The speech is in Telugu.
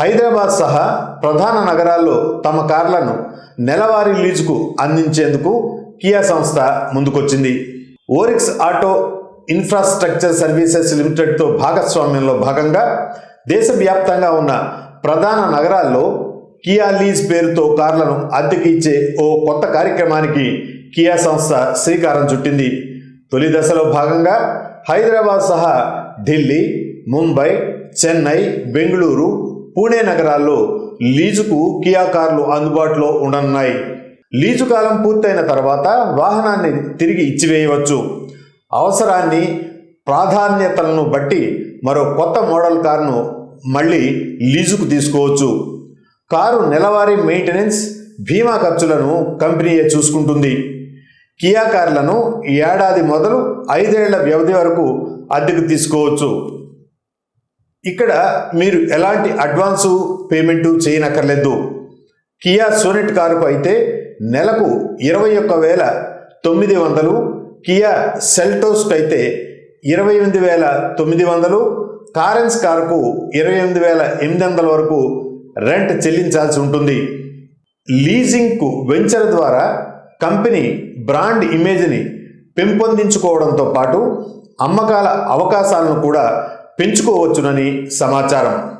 హైదరాబాద్ సహా ప్రధాన నగరాల్లో తమ కార్లను నెలవారీ లీజుకు అందించేందుకు కియా సంస్థ ముందుకొచ్చింది. ఓరిక్స్ ఆటో ఇన్ఫ్రాస్ట్రక్చర్ సర్వీసెస్ లిమిటెడ్తో భాగస్వామ్యంలో భాగంగా దేశవ్యాప్తంగా ఉన్న ప్రధాన నగరాల్లో కియా లీజ్ పేరుతో కార్లను అద్దెకి ఇచ్చే ఓ కొత్త కార్యక్రమానికి కియా సంస్థ శ్రీకారం చుట్టింది. తొలి దశలో భాగంగా హైదరాబాద్ సహా ఢిల్లీ ముంబై చెన్నై బెంగళూరు పూణే నగరాల్లో లీజుకు కియా కార్లు అందుబాటులో ఉండనున్నాయి. లీజు కాలం పూర్తయిన తర్వాత వాహనాన్ని తిరిగి ఇచ్చివేయవచ్చు. అవసరాన్ని ప్రాధాన్యతలను బట్టి మరో కొత్త మోడల్ కారును మళ్ళీ లీజుకు తీసుకోవచ్చు. కారు నెలవారీ మెయింటెనెన్స్ బీమా ఖర్చులను కంపెనీయే చూసుకుంటుంది. కియా కార్లను ఈ ఏడాది మొదలు ఐదేళ్ళ వ్యవధి వరకు అద్దెకు తీసుకోవచ్చు. ఇక్కడ మీరు ఎలాంటి అడ్వాన్సు పేమెంటు చేయనక్కర్లేదు. కియా సోనెట్ కారుకు అయితే నెలకు ఇరవై ఒక్క వేల తొమ్మిది వందలు కియా సెల్టోస్కు అయితే ఇరవై ఎనిమిది వేల తొమ్మిది వందలు కారెన్స్ కారుకు ఇరవై ఎనిమిది వేల ఎనిమిది వందల వరకు రెంట్ చెల్లించాల్సి ఉంటుంది. లీజింగ్కు వెంచర్ ద్వారా కంపెనీ బ్రాండ్ ఇమేజ్ని పెంపొందించుకోవడంతో పాటు అమ్మకాల అవకాశాలను కూడా పెంచుకోవచ్చునని సమాచారం.